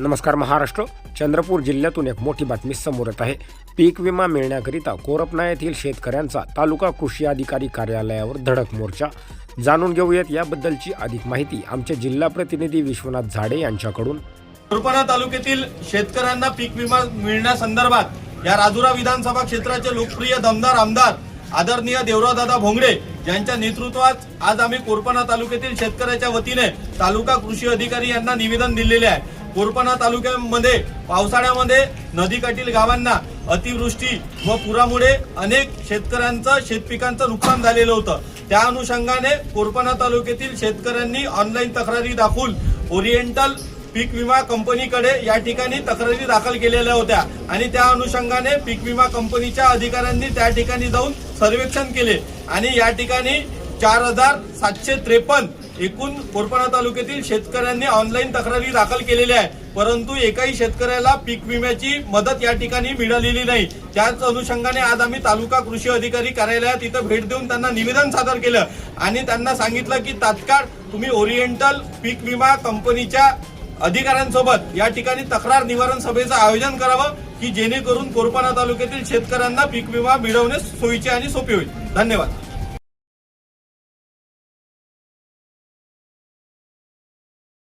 नमस्कार महाराष्ट्र. चंद्रपूर जिल्ह्यातून एक मोठी बातमी समोर येत आहे. पीक विमा मिळण्याकरिता कोरपना येथील शेतकऱ्यांचा तालुका कृषी अधिकारी कार्यालयावर धडक मोर्चा. जाणून घेऊयात याबद्दलची अधिक माहिती आमचे जिल्हा प्रतिनिधी विश्वनाथ झाडे यांच्याकडून. कोरपना तालुक्यातील शेतकऱ्यांना पीक विमा मिळण्यासंदर्भात या राजुरा विधानसभा क्षेत्राचे लोकप्रिय दमदार आमदार आदरणीय देवरादादा भोंगडे यांच्या नेतृत्वात आज आम्ही कोरपना तालुक्यातील शेतकऱ्याच्या वतीने तालुका कृषी अधिकारी यांना निवेदन दिलेले आहे. कोरपणा तालुक्यामध्ये पावसाळ्यामध्ये नदीकाठील गावांना अतिवृष्टी व पुरामुळे अनेक शेतकऱ्यांचं शेतपिकांचं नुकसान झालेलं होतं. त्या अनुषंगाने कोरपणा तालुक्यातील शेतकऱ्यांनी ऑनलाईन तक्रारी दाखवून ओरिएंटल पीक विमा कंपनीकडे या ठिकाणी तक्रारी दाखल केलेल्या होत्या आणि त्या अनुषंगाने पीक विमा कंपनीच्या अधिकाऱ्यांनी त्या ठिकाणी जाऊन सर्वेक्षण केले आणि या ठिकाणी चार हजार सातशे त्रेपन्न एकूण कोरपणा तालुक्यातील शेतकऱ्यांनी ऑनलाईन तक्रारी दाखल केलेल्या आहे परंतु एकाही शेतकऱ्याला पीक विम्याची मदत या ठिकाणी मिळालेली नाही. त्याच अनुषंगाने आज आम्ही तालुका कृषी अधिकारी कार्यालयात इथं भेट देऊन त्यांना निवेदन सादर केलं. आणि त्यांना सांगितलं की तात्काळ तुम्ही ओरिएंटल पीक विमा कंपनीच्या अधिकाऱ्यांसोबत या ठिकाणी तक्रार निवारण सभेचं आयोजन करावं की जेणेकरून कोरपणा तालुक्यातील शेतकऱ्यांना पीक विमा मिळवणे सोयीचे आणि सोपे होईल. धन्यवाद.